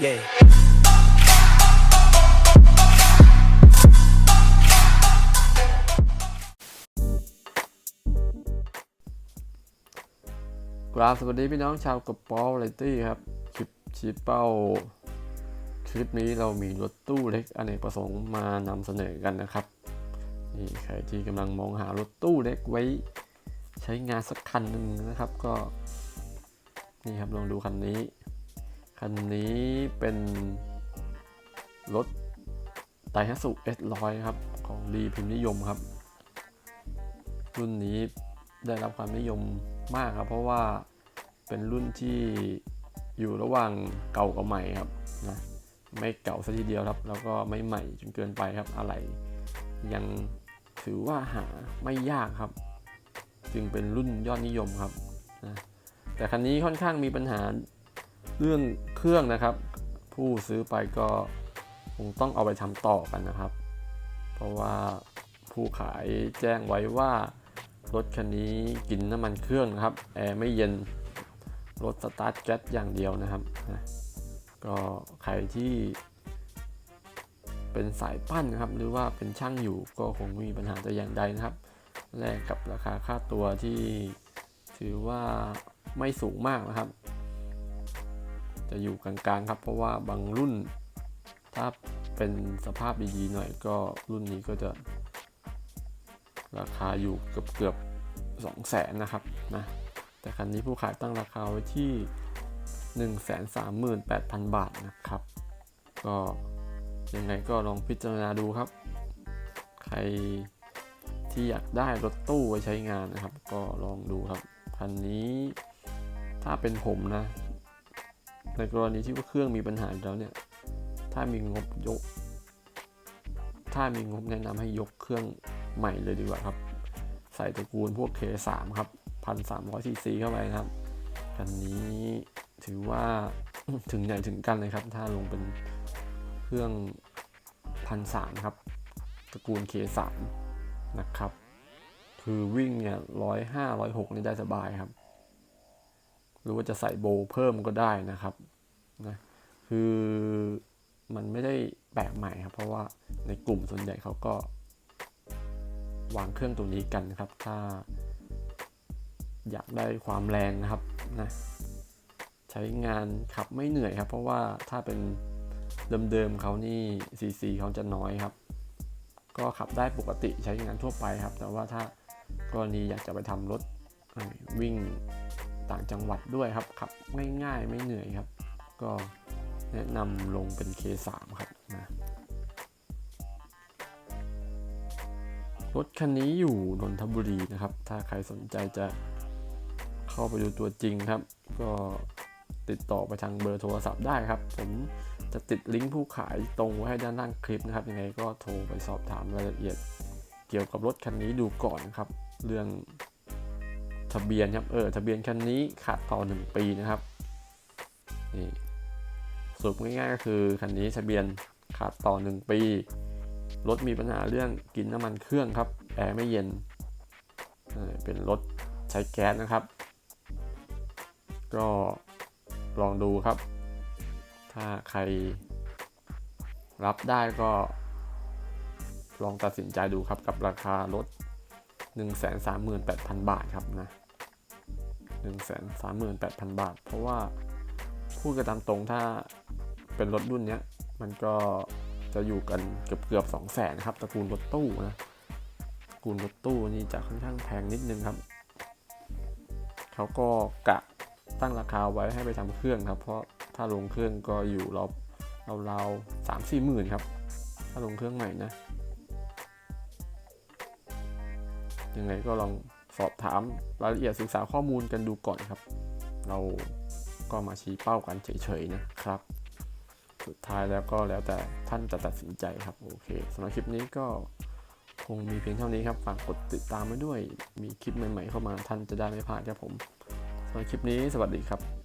Yeah. กราบสวัสดีพี่น้องชาวกระป๋อไรตี้ครับ คลิปชี้เป้า คลิปนี้เรามีรถตู้เล็กอเนกประสงค์มานำเสนอกันนะครับ นี่ใครที่กำลังมองหารถตู้เล็กไว้ใช้งานสักคันหนึ่งนะครับก็ นี่ครับลองดูคันนี้ คันนี้เป็นรถไดฮัสุ S100 ครับ ของดีพิมพ์นิยมครับ รุ่นนี้ได้รับความนิยมมากครับ เพราะว่าเป็นรุ่นที่อยู่ระหว่างเก่ากับใหม่ครับนะไม่เก่าซะทีเดียวครับ แล้วก็ไม่ใหม่จนเกินไปครับอะไร ยังถือว่าหาไม่ยากครับ จึงเป็นรุ่นยอดนิยมครับนะแต่คันนี้ค่อนข้างมีปัญหาเรื่อง เครื่องนะครับ ผู้ซื้อไปก็คงต้องเอาไปทำต่อกันนะครับ เพราะว่าผู้ขายแจ้งไว้ว่ารถคันนี้กินน้ำมันเครื่องนะครับแอร์ไม่เย็นรถสตาร์ทแก๊สอย่างเดียวนะครับนะก็ใครที่เป็นสายปั้นนะครับ หรือว่าเป็นช่างอยู่ก็คงไม่มีปัญหาแต่อย่างใดนะครับแลกกับราคาค่าตัวที่ถือว่าไม่สูงมากนะครับ จะอยู่กลางๆครับ เพราะว่าบางรุ่น ถ้าเป็นสภาพดีๆหน่อยก็รุ่นนี้ก็จะ ราคาอยู่เกือบเกือบสองแสนนะครับนะแต่คันนี้ผู้ขายตั้งราคาไว้ที่ 1 3 8 0 0 0 บาทนะครับ ก็ยังไงก็ลองพิจารณาดูครับ ใครที่อยากได้รถตู้ไว้ใช้งานนะครับ ก็ลองดูครับ คันนี้ถ้าเป็นผมนะ ในกรณีที่ว่าเครื่องมีปัญหาแล้วเนี่ย ถ้ามีงบยก ถ้ามีงบแนะนำให้ยกเครื่องใหม่เลยดีกว่าครับ ใส่ตระกูลพวก K3 ครับ1,300ซีซีเข้าไปนะครับคันนี้ถือว่าถึงไหนถึงกันเลยครับ ถ้าลงเป็นเครื่อง1,300ครับ ตระกูล K3 นะครับ คือวิ่งเนี่ยร้อยห้าร้อยหกนี่ได้สบายครับ หรือว่าจะใส่โบเพิ่มก็ได้นะครับ นะคือมันไม่ได้แปลกใหม่ครับ เพราะว่าในกลุ่มส่วนใหญ่เขาก็ วางเครื่องตัวนี้กันนะครับ ถ้า อยากได้ความแรงนะครับนะใช้งานขับไม่เหนื่อยครับ เพราะว่าถ้าเป็นเดิมๆเขานี่ซีซีเขาจะน้อยครับ ก็ขับได้ปกติใช้งานทั่วไปครับ แต่ว่าถ้ากรณีอยากจะไปทำรถวิ่งต่างจังหวัดด้วยครับขับง่ายๆไม่เหนื่อยครับ ก็แนะนำลงเป็น K3 ครับนะรถคันนี้อยู่นนทบุรีนะครับ ถ้าใครสนใจจะเข้าไปดูตัวจริงครับ ก็ติดต่อไปทางเบอร์โทรศัพท์ได้ครับ ผมจะติดลิงก์ผู้ขายตรงไว้ให้ด้านล่างคลิปนะครับ ยังไงก็โทรไปสอบถามรายละเอียด เกี่ยวกับรถคันนี้ดูก่อนครับ เรื่องทะเบียนครับ เออ ทะเบียนคันนี้ขาดต่อ 1 ปีนะครับนี่ สรุปง่ายๆก็คือคันนี้ทะเบียนขาดต่อ 1 ปี รถมีปัญหาเรื่องกินน้ำมันเครื่องครับ แอร์ไม่เย็น เป็นรถใช้แก๊สนะครับ ก็ลองดูครับ ถ้าใครรับได้ก็ลองตัดสินใจดูครับกับราคารถ 138,000 บาทครับนะ 138,000 บาท เพราะว่าพูดกันตามตรงถ้า เป็นรถรุ่นเนี้ยมันก็จะอยู่กันเกือบเกือบสองแสนครับตระกูลรถตู้นะตระกูลรถตู้นี่จะค่อนข้างแพงนิดนึงครับเขาก็กะตั้งราคาไว้ให้ไปทำเครื่องครับ เพราะถ้าลงเครื่องก็อยู่เราเราเราสามสี่หมื่นครับ ถ้าลงเครื่องใหม่นะยังไงก็ลองสอบถามรายละเอียดศึกษาข้อมูลกันดูก่อนครับ เราก็มาชี้เป้ากันเฉยๆนะครับ สุดท้ายแล้วก็แล้วแต่ท่านจะตัดสินใจครับ โอเคสำหรับคลิปนี้ก็คงมีเพียงเท่านี้ครับ ฝากกดติดตามไว้ด้วย มีคลิปใหม่ๆเข้ามาท่านจะได้ไม่พลาดครับผมสำหรับคลิปนี้สวัสดีครับ